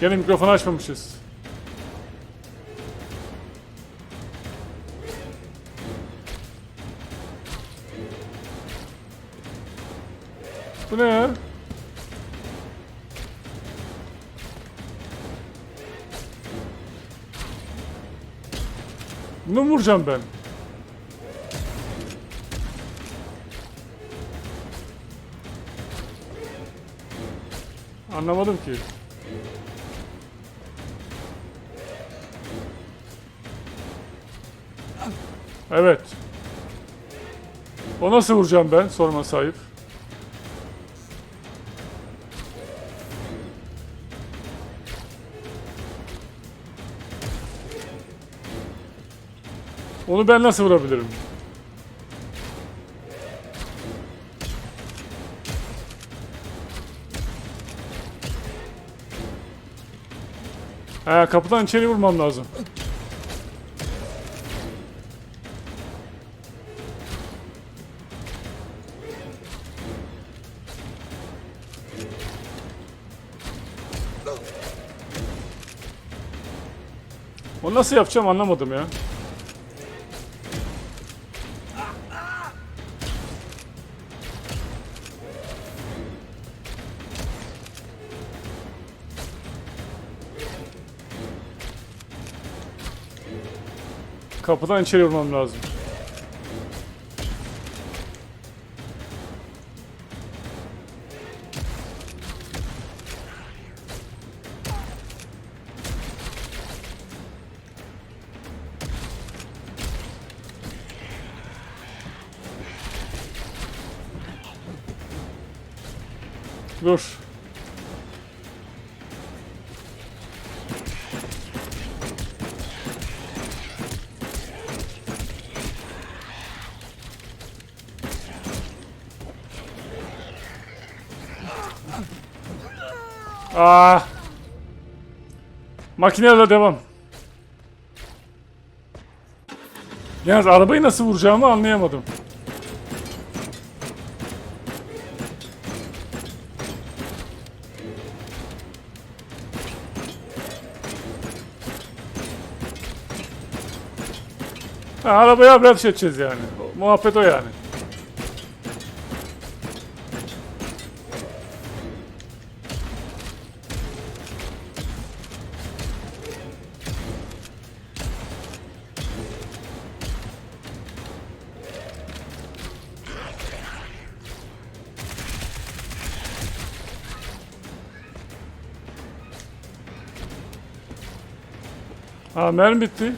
Gene mikrofonu açmamışız. Bu ne ya? Bunu vuracağım ben? Anlamadım ki. Evet. O nasıl vuracağım ben? Sorma sahip. Onu ben nasıl vurabilirim? Ha, kapıdan içeri vurmam lazım. Onu nasıl yapacağım anlamadım ya. Kapıdan içeri vurmam lazım. Dur. Aa. Makineyle devam. Yalnız arabayı nasıl vuracağımı anlayamadım. Ha, arabaya ateş edeceğiz yani. Muhabbet o yani. Ha mermi bitti.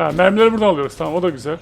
Ha mermileri buradan alıyoruz. Tamam o da güzel.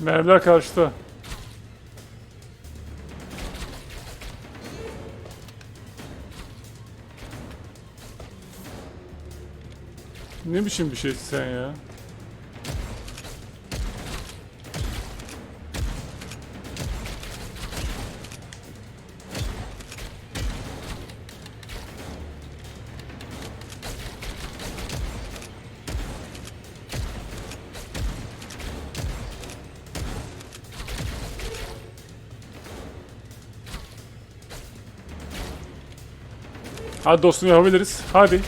Mermiler karşıda. Ne biçim bir şeysin sen ya? Hadi dostum yapabiliriz. Hadi.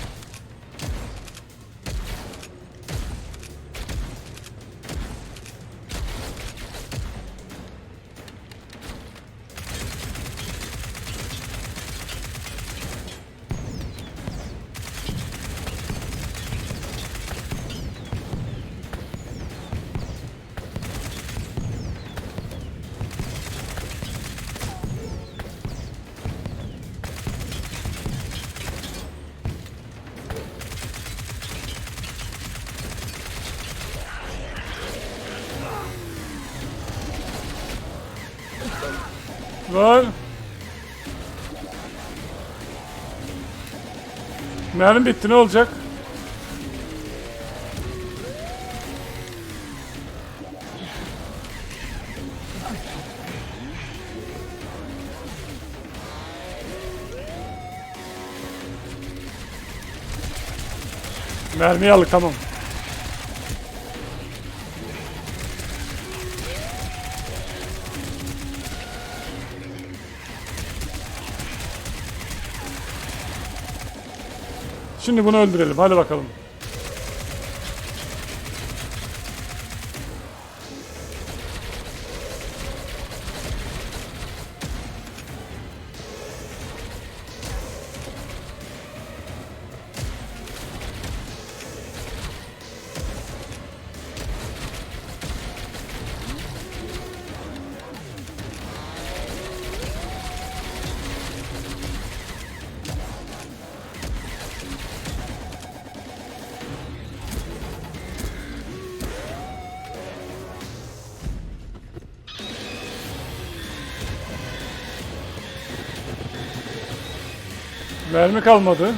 Lan. Mermi bitti ne olacak? Mermiyi al tamam. Şimdi bunu öldürelim. Hadi bakalım. Mermi kalmadı.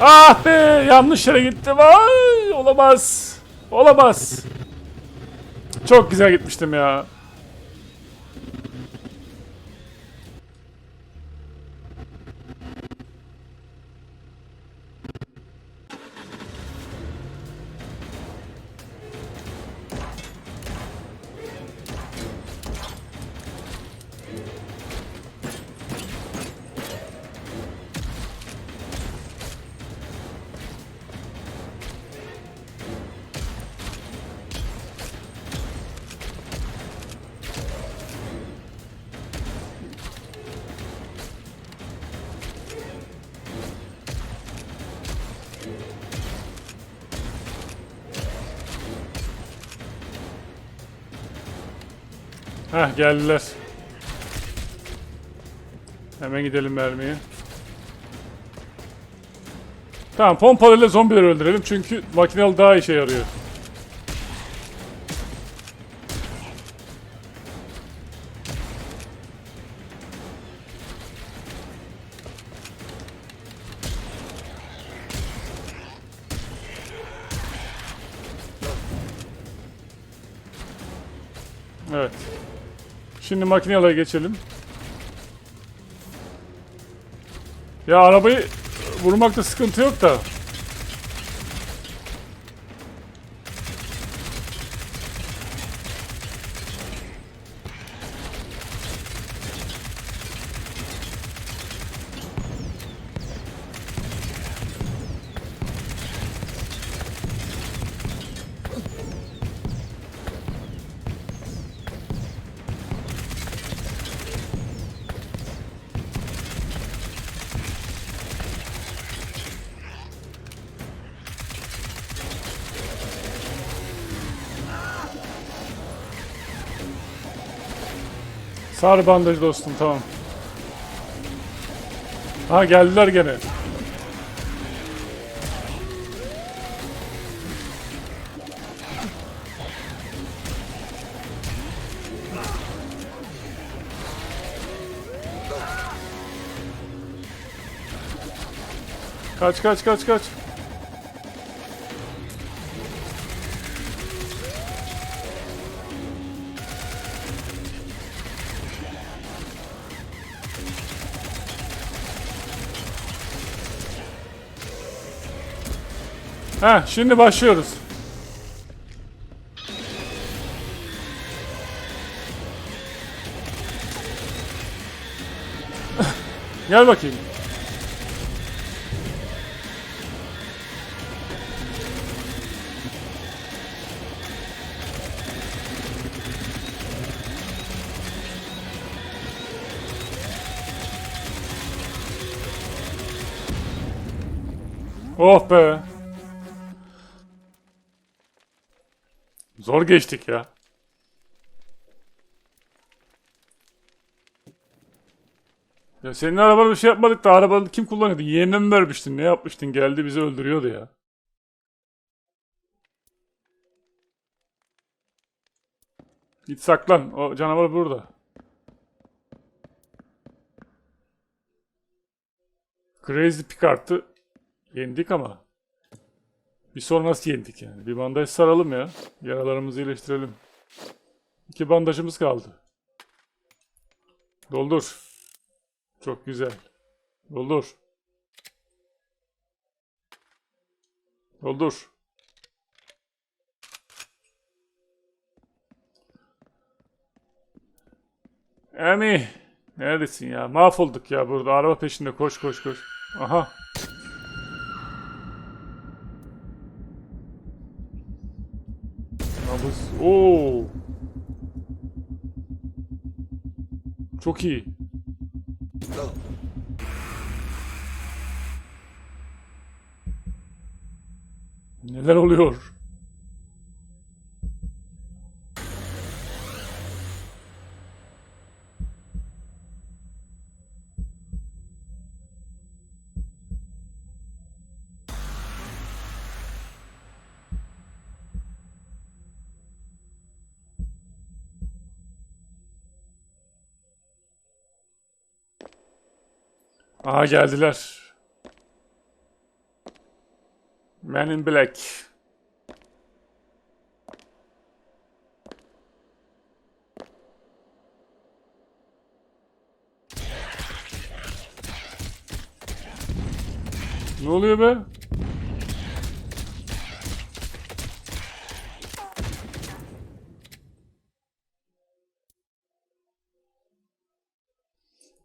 Ah be yanlış yere gittim. Ay olamaz. Olamaz. Çok güzel gitmiştim ya. Heh geldiler. Hemen gidelim mermiye. Tamam pompalıyla zombileri öldürelim çünkü makinalı daha işe yarıyor. Evet. Şimdi makineye geçelim. Ya arabayı vurmakta sıkıntı yok da. Sar bandaj dostum tamam. Ha geldiler gene. Kaç kaç kaç kaç. Ha şimdi başlıyoruz. Gel bakayım. Oh be. Zor geçtik ya. Ya senin arabana bir şey yapmadık da arabanı kim kullanıyordu? Yeğenine mi vermiştin? Ne yapmıştın? Geldi bizi öldürüyordu ya. Git saklan. O canavar burada. Crazy Picard'ı yendik ama. Bir sonra nasıl yendik yani? Bir bandaj saralım ya. Yaralarımızı iyileştirelim. İki bandajımız kaldı. Doldur. Çok güzel. Doldur. Doldur. Emi. Neredesin ya? Mahvolduk ya burada. Araba peşinde. Koş koş koş. Aha. Oo. Çok iyi. Neler oluyor? Aha geldiler. Men in Black. Ne oluyor be?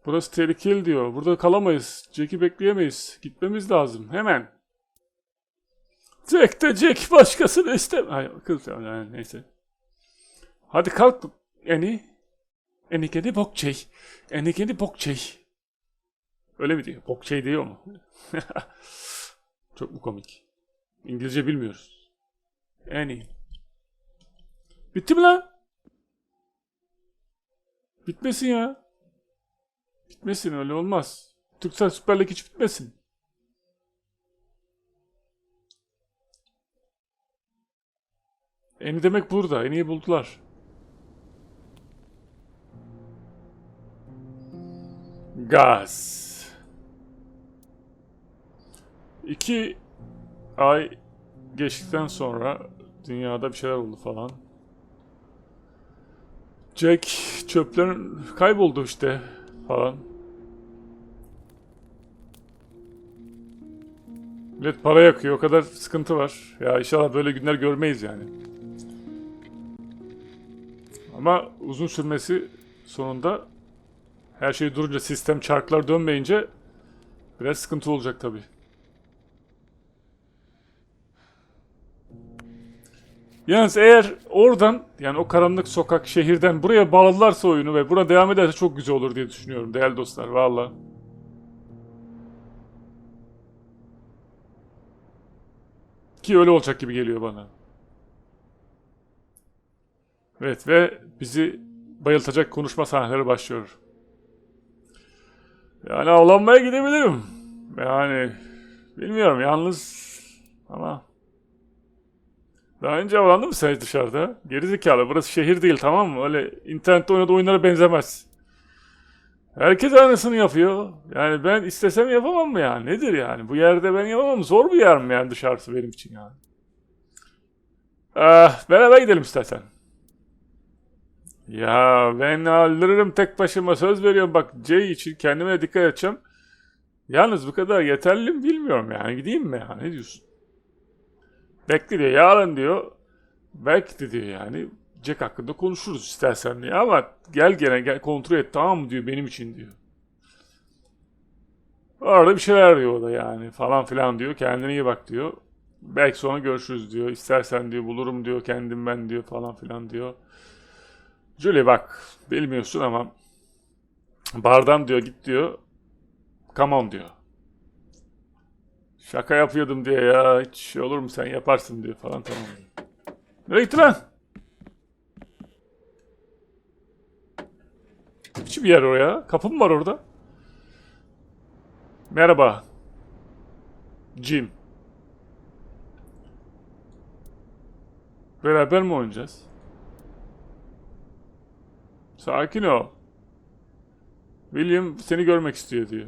Burası tehlikeli diyor. Burada kalamayız. Jack'i bekleyemeyiz. Gitmemiz lazım. Hemen. Jack de Jack başkasını istem. Ay kız yani neyse. Hadi kalk. Eni. Enikeni bokçey. Enikeni bokçey. Öyle mi diyor? Bokçey diyor mu? Çok mu komik? İngilizce bilmiyoruz. Eni. Bitti mi lan? Bitmesin ya. Bitmesin öyle olmaz. Türksel Süper Lig hiç bitmesin. Eni demek burada. Eni'yi buldular. Gaz. İki ay geçtikten sonra dünyada bir şeyler oldu falan. Jack çöplerin kayboldu işte falan. Millet para yakıyor. O kadar sıkıntı var. Ya inşallah böyle günler görmeyiz yani. Ama uzun sürmesi sonunda her şey durunca sistem çarklar dönmeyince biraz sıkıntı olacak tabii. Yalnız eğer oradan yani o karanlık sokak şehirden buraya bağladılarsa oyunu ve buna devam ederse çok güzel olur diye düşünüyorum değerli dostlar valla. Ki öyle olacak gibi geliyor bana. Evet ve bizi bayıltacak konuşma sahneleri başlıyor. Yani avlanmaya gidebilirim. Yani bilmiyorum yalnız ama daha önce avlandın mı sen dışarıda? Gerizekalı burası şehir değil tamam mı? Öyle internette oynadığı oyunlara benzemez. Herkes aynısını yapıyor. Yani ben istesem yapamam mı yani? Nedir yani? Bu yerde ben yapamam. Zor bir yer mi yani dışarısı benim için yani? Ah, beraber gidelim istersen. Ya ben aldırırım tek başıma söz veriyorum bak C için kendime dikkat edeceğim. Yalnız bu kadar yeterli mi bilmiyorum yani gideyim mi ya ne diyorsun? Bekle diyor yarın diyor. Belki de diyor yani Jack hakkında konuşuruz istersen diyor ama gel gene gel kontrol et tamam mı diyor benim için diyor. Orada bir şeyler diyor o da yani falan filan diyor kendine iyi bak diyor. Belki sonra görüşürüz diyor. İstersen diyor bulurum diyor kendim ben diyor falan filan diyor. Julie bak bilmiyorsun ama bardan diyor git diyor. Come on diyor. Şaka yapıyordum diye ya hiç şey olur mu sen yaparsın diyor falan tamam. Nereye gitti lan? Biçim bir yer o ya? Kapı mı var orada? Merhaba. Jim. Beraber mi oynayacağız? Sakin ol. William seni görmek istiyor diyor.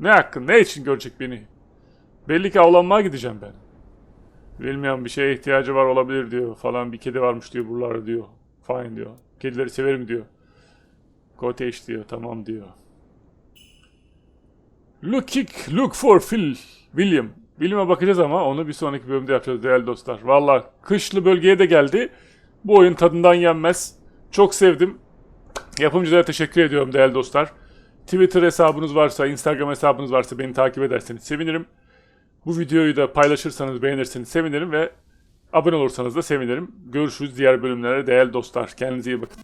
Ne hakkın? Ne için görecek beni? Belli ki avlanmaya gideceğim ben. Bilmiyorum bir şeye ihtiyacı var olabilir diyor falan. Bir kedi varmış diyor buralarda diyor. Fine diyor. Kedileri severim diyor. Cottage diyor. Tamam diyor. Look kick, look for Phil. William. William'a bakacağız ama onu bir sonraki bölümde yapacağız değerli dostlar. Valla kışlı bölgeye de geldi. Bu oyun tadından yenmez. Çok sevdim. Yapımcılara teşekkür ediyorum değerli dostlar. Twitter hesabınız varsa, Instagram hesabınız varsa beni takip ederseniz sevinirim. Bu videoyu da paylaşırsanız, beğenirseniz sevinirim ve abone olursanız da sevinirim. Görüşürüz diğer bölümlere değerli dostlar. Kendinize iyi bakın.